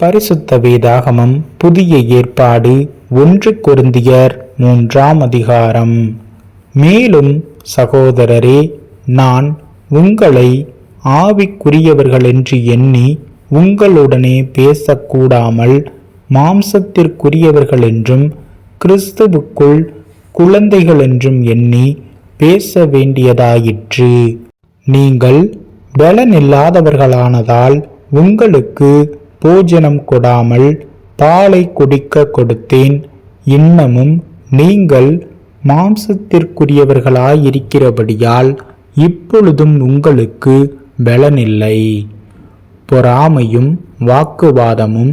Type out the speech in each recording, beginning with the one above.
பரிசுத்த வேதாகமம் புதிய ஏற்பாடு ஒன்று கொருந்தியர் மூன்றாம் அதிகாரம். மேலும் சகோதரரே நான் உங்களை ஆவிக்குரியவர்களென்று எண்ணி உங்களுடனே பேசக்கூடாமல் மாம்சத்திற்குரியவர்களென்றும் கிறிஸ்துவுக்குள் குழந்தைகளென்றும் எண்ணி பேச வேண்டியதாயிற்று. நீங்கள் பலனில்லாதவர்களானதால் உங்களுக்கு பூஜனம் கொடாமல் பாலை குடிக்க கொடுத்தேன். இன்னமும் நீங்கள் மாம்சத்திற்குரியவர்களாயிருக்கிறபடியால் இப்பொழுதும் உங்களுக்கு பலனில்லை. பொறாமையும் வாக்குவாதமும்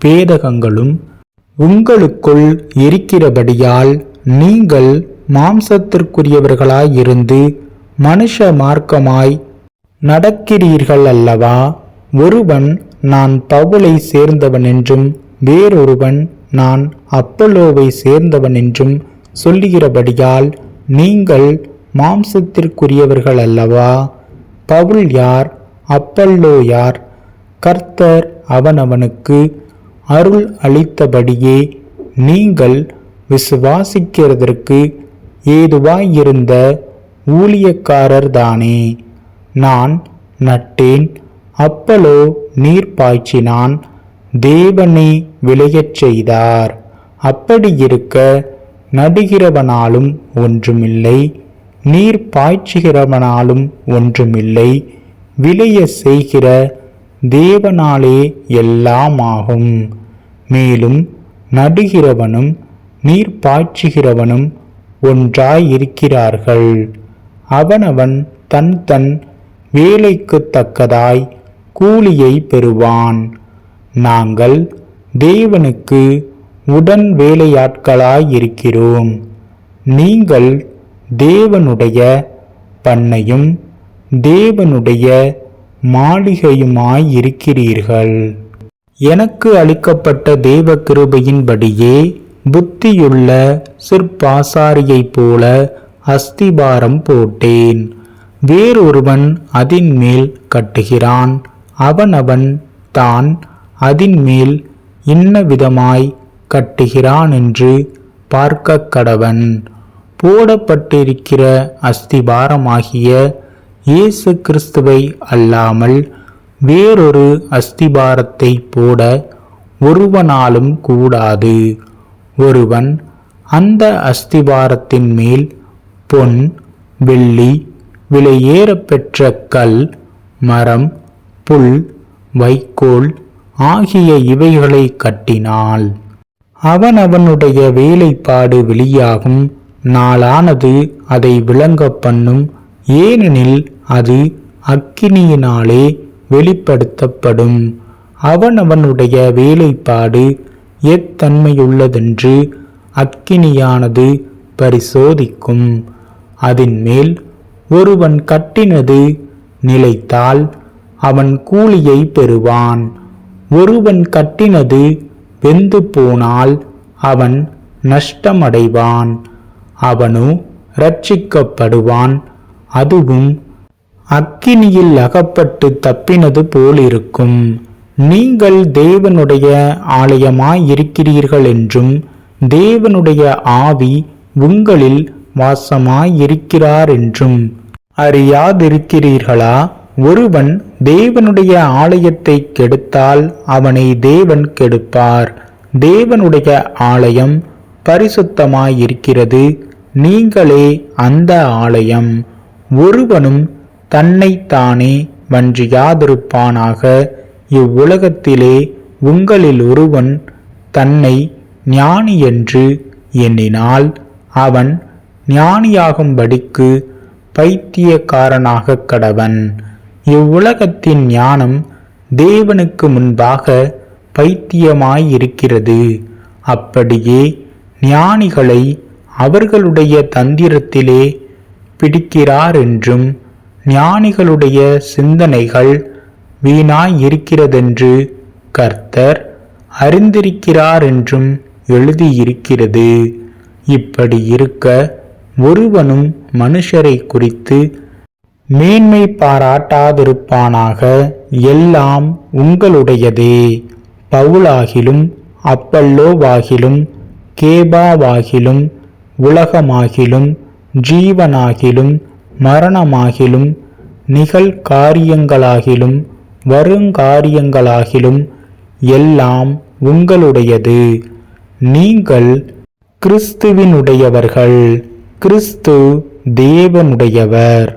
பேதகங்களும் உங்களுக்குள் இருக்கிறபடியால் நீங்கள் மாம்சத்திற்குரியவர்களாயிருந்து மனுஷ மார்க்கமாய் நடக்கிறீர்கள் அல்லவா ஒருவன் நான் பவுலை சேர்ந்தவன் என்றும் வேறொருவன் நான் அப்பல்லோவை சேர்ந்தவன் என்றும் சொல்லுகிறபடியால் நீங்கள் மாம்சத்திற்குரியவர்கள் அல்லவா? பவுல் யார்? அப்பல்லோ யார்? கர்த்தர் அவனவனுக்கு அருள் அளித்தபடியே நீங்கள் விசுவாசிக்கிறதற்கு ஏதுவாயிருந்த ஊழியக்காரர் தானே நான் நட்டேன் அப்பலோ நீர் பாய்ச்சினான். தேவனே விளையச் செய்தார். அப்படியிருக்க நடுகிறவனாலும் ஒன்றுமில்லை நீர் பாய்ச்சுகிறவனாலும் ஒன்றுமில்லை விளைய செய்கிற தேவனாலே எல்லாமாகும். மேலும் நடுகிறவனும் நீர் பாய்ச்சுகிறவனும் ஒன்றாயிருக்கிறார்கள். அவனவன் தன் தன் வேலைக்கு தக்கதாய் கூலியை பெறுவான். நாங்கள் தேவனுக்கு உடன் வேலையாட்களாயிருக்கிறோம். நீங்கள் தேவனுடைய பண்ணையும் தேவனுடைய மாளிகையுமாயிருக்கிறீர்கள். எனக்கு அளிக்கப்பட்ட தேவ கிருபையின்படியே புத்தியுள்ள சிற்பாசாரியைப் போல அஸ்திபாரம் போட்டேன். வேறொருவன் அதின் மேல் கட்டுகிறான். அவனவன் தான் அதின்மேல் இன்ன விதமாய் கட்டுகிறான் என்று பார்க்க கடவன் போடப்பட்டிருக்கிற அஸ்திபாரமாகிய இயேசு கிறிஸ்துவை அல்லாமல் வேறொரு அஸ்திபாரத்தை போட ஒருவனாலும் கூடாது. ஒருவன் அந்த அஸ்திபாரத்தின் மேல் பொன் வெள்ளி விலையேறப்பெற்ற கல் மரம் புல் வைக்கோல் ஆகிய இவைகளை கட்டினாள். அவனவனுடைய வேலைப்பாடு வெளியாகும். நாளானது அதை விளங்க பண்ணும். ஏனெனில் அது அக்கினியினாலே வெளிப்படுத்தப்படும். அவனவனுடைய வேலைப்பாடு எத்தன்மையுள்ளதென்று அக்கினியானது பரிசோதிக்கும். அதன் மேல் ஒருவன் கட்டினது நிலைத்தால் அவன் கூலியை பெறுவான். ஒருவன் கட்டினது வெந்து போனால் அவன் நஷ்டமடைவான். அவனோ ரட்சிக்கப்படுவான் அதுவும் அக்கினியில் அகப்பட்டு தப்பினது போலிருக்கும். நீங்கள் தேவனுடைய ஆலயமாயிருக்கிறீர்கள் என்றும் தேவனுடைய ஆவி உங்களில் வாசமாயிருக்கிறார் என்றும் அறியாதிருக்கிறீர்களா? ஒருவன் தேவனுடைய ஆலயத்தை கெடுத்தால் அவனை தேவன் கெடுப்பார். தேவனுடைய ஆலயம் பரிசுத்தமாயிருக்கிறது. நீங்களே அந்த ஆலயம். ஒருவனும் தன்னைத்தானே வன்றியாதிருப்பானாக இவ்வுலகத்திலே உங்களில் ஒருவன் தன்னை ஞானி என்று எண்ணினால் அவன் ஞானியாகும்படிக்கு பைத்தியக்காரனாக கடவன். இவ்வுலகத்தின் ஞானம் தேவனுக்கு முன்பாக பைத்தியமாயிருக்கிறது. அப்படியே ஞானிகளை அவர்களுடைய தந்திரத்திலே பிடிக்கிறார் என்றும் ஞானிகளுடைய சிந்தனைகள் வீணாயிருக்கிறதென்று கர்த்தர் அறிந்திருக்கிறார் என்றும் எழுதியிருக்கிறது. இப்படி இருக்க ஒருவனும் மனுஷரை குறித்து மேன்மை பாராட்டாதிருப்பானாக எல்லாம் உங்களுடையதே. பவுலாகிலும் அப்பல்லோவாகிலும் கேபாவாகிலும் உலகமாகிலும் ஜீவனாகிலும் மரணமாகிலும் நிகழ்காரியங்களாகிலும் வருங்காரியங்களாகிலும் எல்லாம் உங்களுடையது. நீங்கள் கிறிஸ்துவினுடையவர்கள் கிறிஸ்து தேவனுடையவர்.